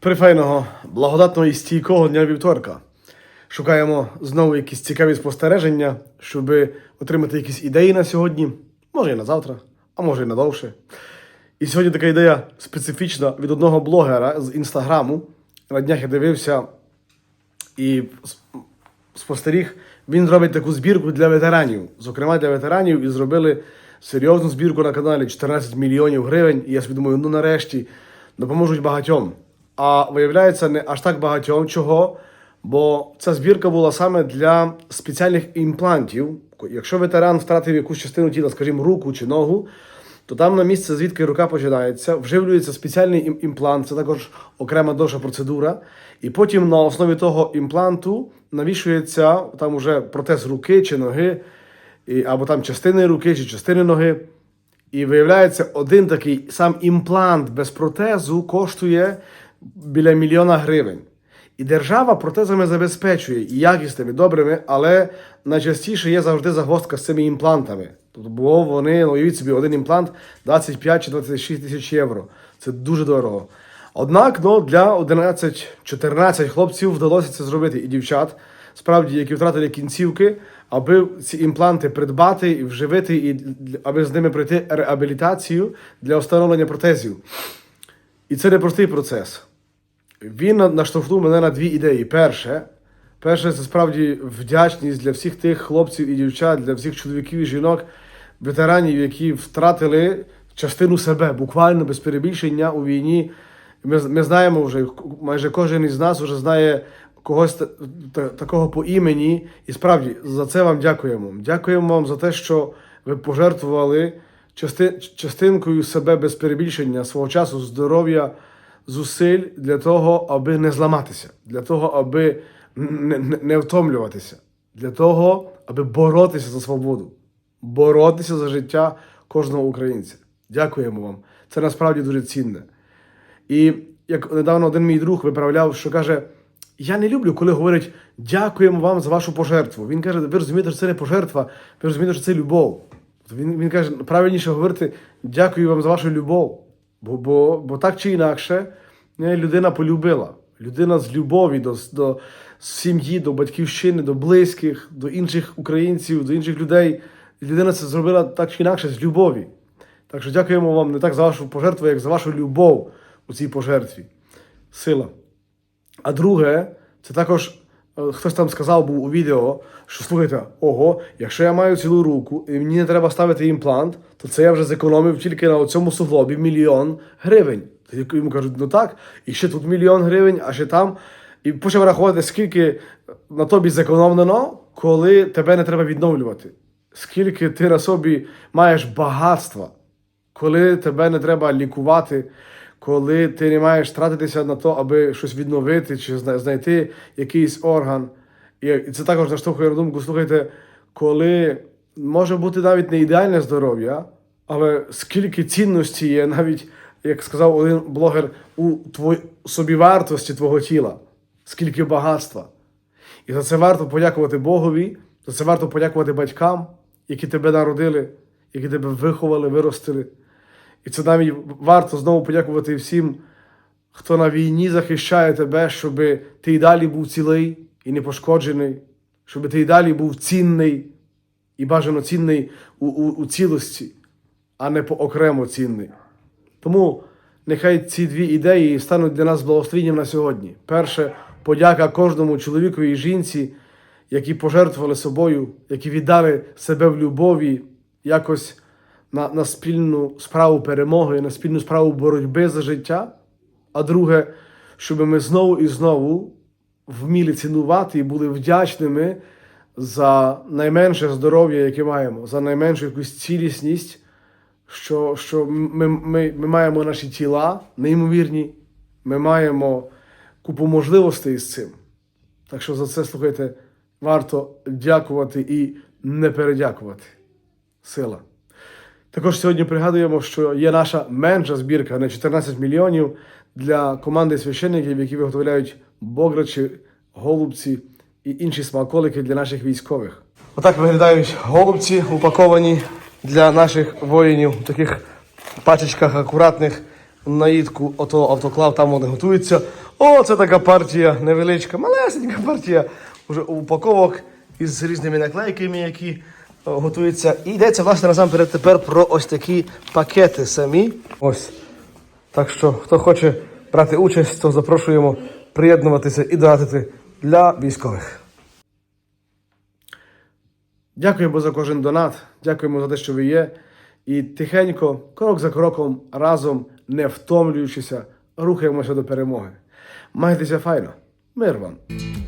Прифайного, благодатного і стійкого дня вівторка. Шукаємо знову якісь цікаві спостереження, щоб отримати якісь ідеї на сьогодні, може і на завтра, а може і на довше. І сьогодні така ідея специфічна від одного блогера з інстаграму. На днях я дивився і спостеріг, він робить таку збірку для ветеранів, зокрема для ветеранів, і зробили серйозну збірку на каналі 14 мільйонів гривень. І я собі думаю, ну нарешті допоможуть багатьом. А виявляється, не аж так багатьом чого, бо ця збірка була саме для спеціальних імплантів. Якщо ветеран втратив якусь частину тіла, скажімо, руку чи ногу, то там на місце, звідки рука починається, вживлюється спеціальний імплант, це також окрема довша процедура. І потім на основі того імпланту навішується там уже протез руки чи ноги, або там частини руки чи частини ноги. І виявляється, один такий сам імплант без протезу коштує біля мільйона гривень. І держава протезами забезпечує і якісними, добрими, але найчастіше є завжди загвоздка з цими імплантами. Тобто, бо вони, ну, уявіть собі, один імплант 25 чи 26 тисяч євро. Це дуже дорого. Однак ну, для 11-14 хлопців вдалося це зробити і дівчат, справді, які втратили кінцівки, аби ці імпланти придбати і вживити, і аби з ними пройти реабілітацію для встановлення протезів. І це непростий процес. Він наштовхнув мене на дві ідеї. Перше, перше, це справді вдячність для всіх тих хлопців і дівчат, для всіх чоловіків і жінок, ветеранів, які втратили частину себе, буквально без перебільшення у війні. Ми, ми знаємо вже, майже кожен із нас вже знає когось та- та- такого по імені. І справді за це вам дякуємо. Дякуємо вам за те, що ви пожертвували части, частинкою себе без перебільшення свого часу, здоров'я, зусиль для того, аби не зламатися, для того, аби не, не, не втомлюватися, для того, аби боротися за свободу, боротися за життя кожного українця. Дякуємо вам. Це насправді дуже цінне. І як недавно один мій друг виправляв, що каже: Я не люблю, коли говорять дякуємо вам за вашу пожертву. Він каже, ви розумієте, що це не пожертва, ви розумієте, що це любов. Він, він каже, правильніше говорити дякую вам за вашу любов. Бо, бо, бо так чи інакше е, людина полюбила. Людина з любові до, до сім'ї, до батьківщини, до близьких, до інших українців, до інших людей. Людина це зробила так чи інакше з любові. Так що дякуємо вам не так за вашу пожертву, як за вашу любов у цій пожертві. Сила. А друге, це також хтось там сказав був у відео, що слухайте, ого, якщо я маю цілу руку і мені не треба ставити імплант, то це я вже зекономив тільки на цьому суглобі мільйон гривень. Йому кажуть, ну так, і ще тут мільйон гривень, а ще там. І почав рахувати, скільки на тобі зекономлено, коли тебе не треба відновлювати. Скільки ти на собі маєш багатства, коли тебе не треба лікувати, коли ти не маєш тратитися на то, аби щось відновити чи знайти якийсь орган. І це також наштовхує на думку, слухайте, коли може бути навіть не ідеальне здоров'я, але скільки цінності є, навіть, як сказав один блогер, у твої собівартості твого тіла, скільки багатства. І за це варто подякувати Богові, за це варто подякувати батькам, які тебе народили, які тебе виховали, виростили. І це навіть варто знову подякувати всім, хто на війні захищає тебе, щоб ти і далі був цілий і не пошкоджений, щоб ти і далі був цінний і бажано цінний у, у, у цілості, а не поокремо цінний. Тому нехай ці дві ідеї стануть для нас благословенням на сьогодні. Перше, подяка кожному чоловікові і жінці, які пожертвували собою, які віддали себе в любові якось на, на спільну справу перемоги, на спільну справу боротьби за життя. А друге, щоб ми знову і знову вміли цінувати і були вдячними за найменше здоров'я, яке маємо, за найменшу якусь цілісність, що, що ми, ми, ми маємо наші тіла неймовірні, ми маємо купу можливостей з цим. Так що за це, слухайте, варто дякувати і не передякувати. Сила. Також сьогодні пригадуємо, що є наша менша збірка на 14 мільйонів для команди священників, які виготовляють бограчі, голубці і інші смаколики для наших військових. Отак виглядають голубці, упаковані для наших воїнів в таких пачечках акуратних наїдку. Ото автоклав, там вони готуються. О, це така партія невеличка, малесенька партія уже упаковок із різними наклейками, які о, готуються. І йдеться власне насамперед тепер про ось такі пакети самі. Ось. Так що, хто хоче брати участь, то запрошуємо приєднуватися і донатити для військових. Дякуємо за кожен донат, дякуємо за те, що ви є. І тихенько, крок за кроком, разом, не втомлюючися, рухаємося до перемоги. Майтеся файно. Мир вам!